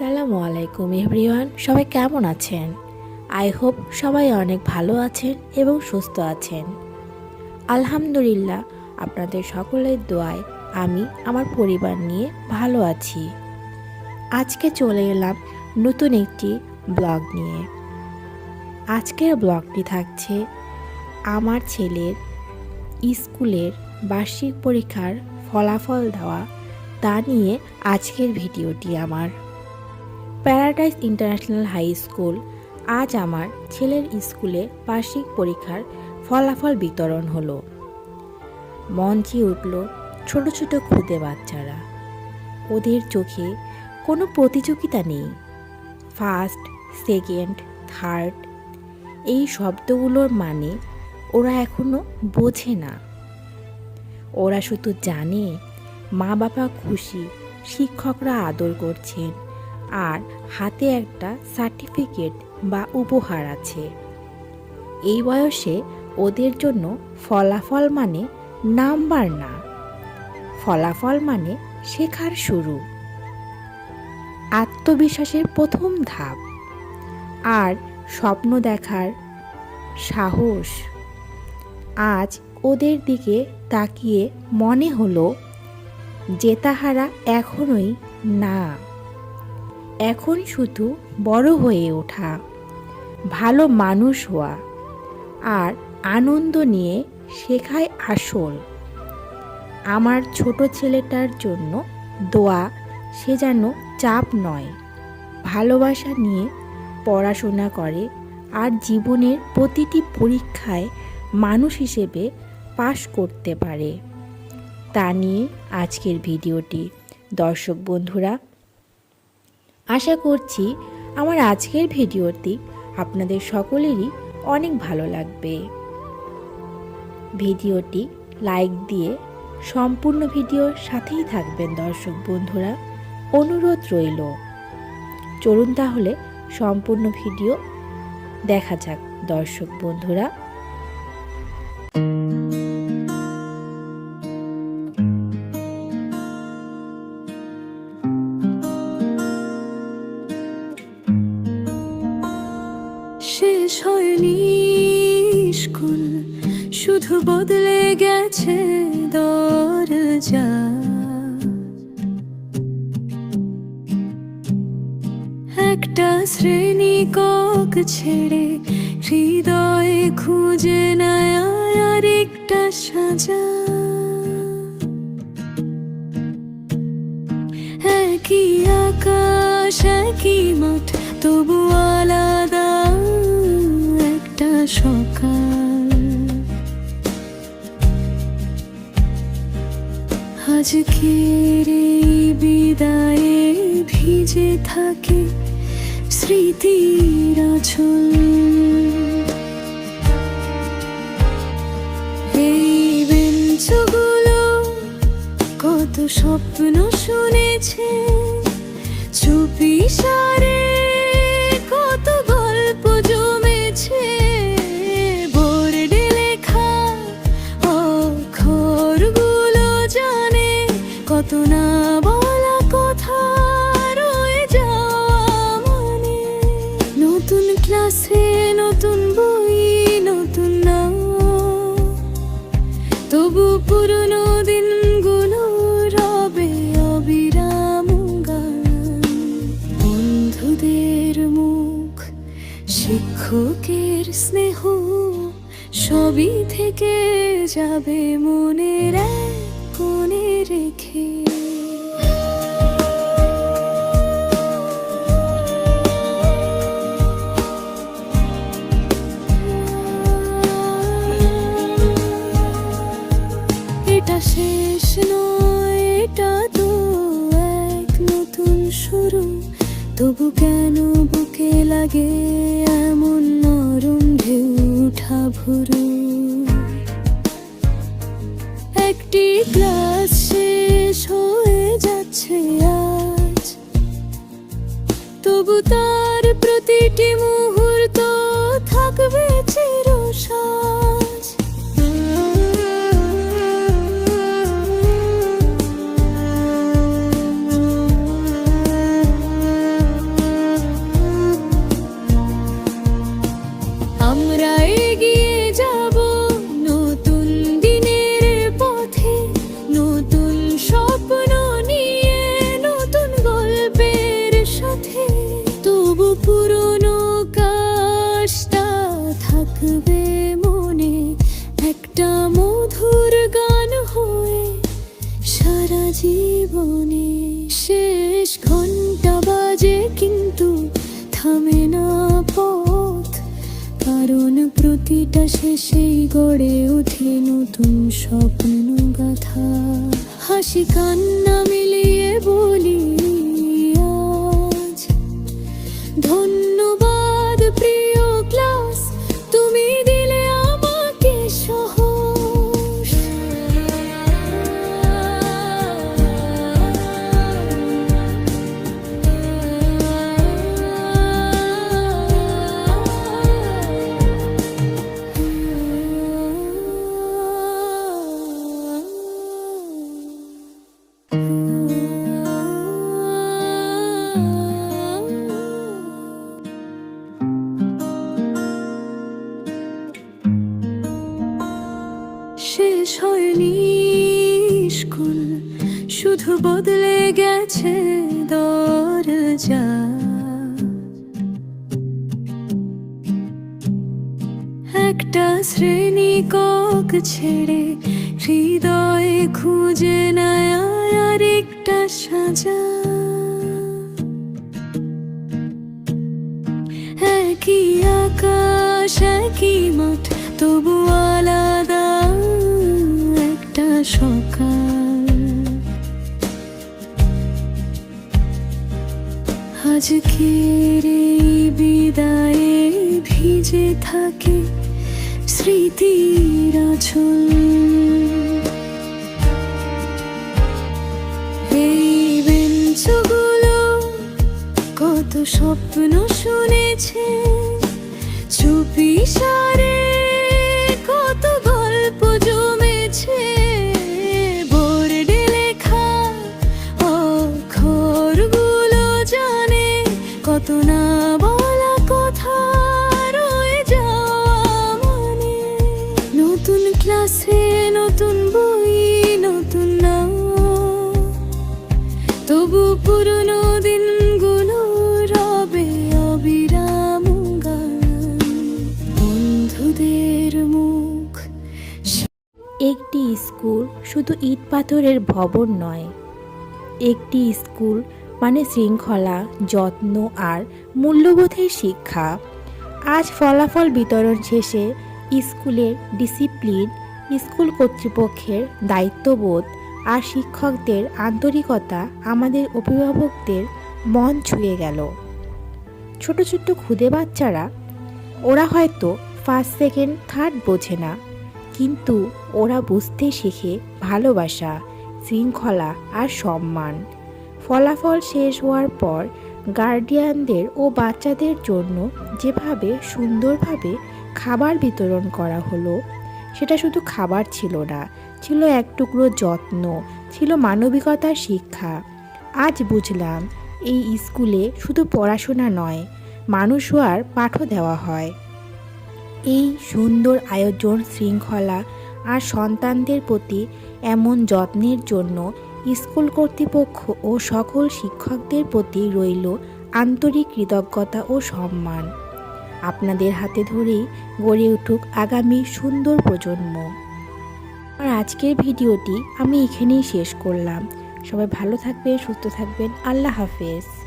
আসসালামু আলাইকুম এভরিওয়ান, সবাই কেমন আছেন? আই হোপ সবাই অনেক ভালো আছেন এবং সুস্থ আছেন। আলহামদুলিল্লাহ, আপনাদের সকলের দোয়ায় আমি, আমার পরিবার নিয়ে ভালো আছি। আজকে চলে এলাম নতুন একটি ব্লগ নিয়ে। আজকের ব্লগটি থাকছে আমার ছেলের স্কুলের বার্ষিক পরীক্ষার ফলাফল দেওয়া তা নিয়ে আজকের ভিডিওটি আমার। প্যারাডাইস ইন্টারন্যাশনাল হাই স্কুল আজ আমার ছেলের স্কুলে বার্ষিক পরীক্ষার ফলাফল বিতরণ হলো। মঞ্চে উঠল ছোট ছোট খুদে বাচ্চারা। ওদের চোখে কোনো প্রতিযোগিতা নেই। ফার্স্ট সেকেন্ড থার্ড এই শব্দগুলোর মানে ওরা এখনও বোঝে না। ওরা শুধু জানে মা বাবা খুশি, শিক্ষকরা আদর করছেন। আর হাতে একটা সার্টিফিকেট বা উপহার আছে। এই বয়সে ওদের জন্য ফলাফল মানে নাম্বার না। ফলাফল মানে শেখার শুরু। আত্মবিশ্বাসের প্রথম ধাপ। আর স্বপ্ন দেখার সাহস। আজ ওদের দিকে তাকিয়ে মনে হলো জেতাহারা এখনোই না। এখন শুধু বড় হয়ে ওঠা। ভালো মানুষ হওয়া আর আনন্দ নিয়ে শেখায় আসল। আমার ছোট ছেলেটার জন্য দোয়া, সে যেন চাপ নয়। ভালোবাসা নিয়ে পড়াশোনা করে আর জীবনের প্রতিটি পরীক্ষায় মানুষ হিসেবে পাশ করতে পারে। তা নিয়ে আজকের ভিডিওটি। দর্শক বন্ধুরা আশা করছি আমার আজকের ভিডিওটি আপনাদের সকলেরই অনেক ভালো লাগবে। ভিডিওটি লাইক দিয়ে সম্পূর্ণ ভিডিওর সাথেই থাকবেন দর্শক বন্ধুরা, অনুরোধ রইল। চলুন তাহলে সম্পূর্ণ ভিডিও দেখা যাক দর্শক বন্ধুরা। শেষ হয়নি স্কুল, শুধু বদলে গেছে দরজা। একটা শ্রেণি কক ছেড়ে হৃদয়ে খুঁজে নেয় আর একটা সাজা। একই আকাশ, একই মাঠ, তবু আলাদা সকাল। আজকের এই বিদায়ে ভিজে থাকে স্মৃতির আঁচল। এই বেঞ্চগুলো কত স্বপ্ন শুনেছে। চুপি সারে সবই থেকে যাবে মনের কোণে শেষ ঘণ্টা বাজে কিন্তু থামে না পথ। কারণ প্রতিটা শেষেই গড়ে ওঠে নতুন স্বপ্ন গাথা হাসি কান্না মিলিয়ে বলি শেষ হয়নি স্কুল, শুধু বদলে গেছে দরজা। একটা শ্রেণি কক ছেড়ে হৃদয়ে খুঁজে নেয় আর একটা সাজা। একই আকাশ, একই মাঠ, তবু একটা সকাল। আজকের এই বিদায়ে ভিজে থাকে স্মৃতির আঁচল। কত স্বপ্ন শুনেছে। চুপি সারে না বলা কথা রয়ে নতুন ক্লাসে নতুন বই, নতুন নাম তবু পুরনো দিনগুলো বন্ধুদের মুখ একটি স্কুল শুধু ইট পাথরের ভবন নয়, একটি স্কুল মানে শৃঙ্খলা, যত্ন আর মূল্যবোধের শিক্ষা। আজ ফলাফল বিতরণ শেষে স্কুলের ডিসিপ্লিন, স্কুল কর্তৃপক্ষের দায়িত্ববোধ আর শিক্ষকদের আন্তরিকতা আমাদের অভিভাবকদের মন ছুঁয়ে গেল। ছোট ছোট্ট খুদে বাচ্চারা, ওরা হয়তো ফার্স্ট সেকেন্ড থার্ড বোঝে না, কিন্তু ওরা বুঝতে শেখে ভালোবাসা, শৃঙ্খলা আর সম্মান। ফলাফল শেষ হওয়ার পর গার্ডিয়ানদের ও বাচ্চাদের জন্য যেভাবে সুন্দরভাবে খাবার বিতরণ করা হলো, সেটা শুধু খাবার ছিল না, ছিল এক টুকরো যত্ন, ছিল মানবিকতার শিক্ষা। আজ বুঝলাম, এই স্কুলে শুধু পড়াশোনা নয়, মানুষ হওয়ার পাঠও দেওয়া হয়। এই সুন্দর আয়োজন শৃঙ্খলা আর সন্তানদের প্রতি এমন যত্নের জন্য স্কুল কর্তৃপক্ষ ও সকল শিক্ষকদের প্রতি রইল আন্তরিক কৃতজ্ঞতা ও সম্মান। আপনাদের হাতে ধরেই গড়ে উঠুক আগামী সুন্দর প্রজন্ম। আর আজকের ভিডিওটি আমি এখানেই শেষ করলাম। সবাই ভালো থাকবেন, সুস্থ থাকবেন। আল্লাহ হাফেজ।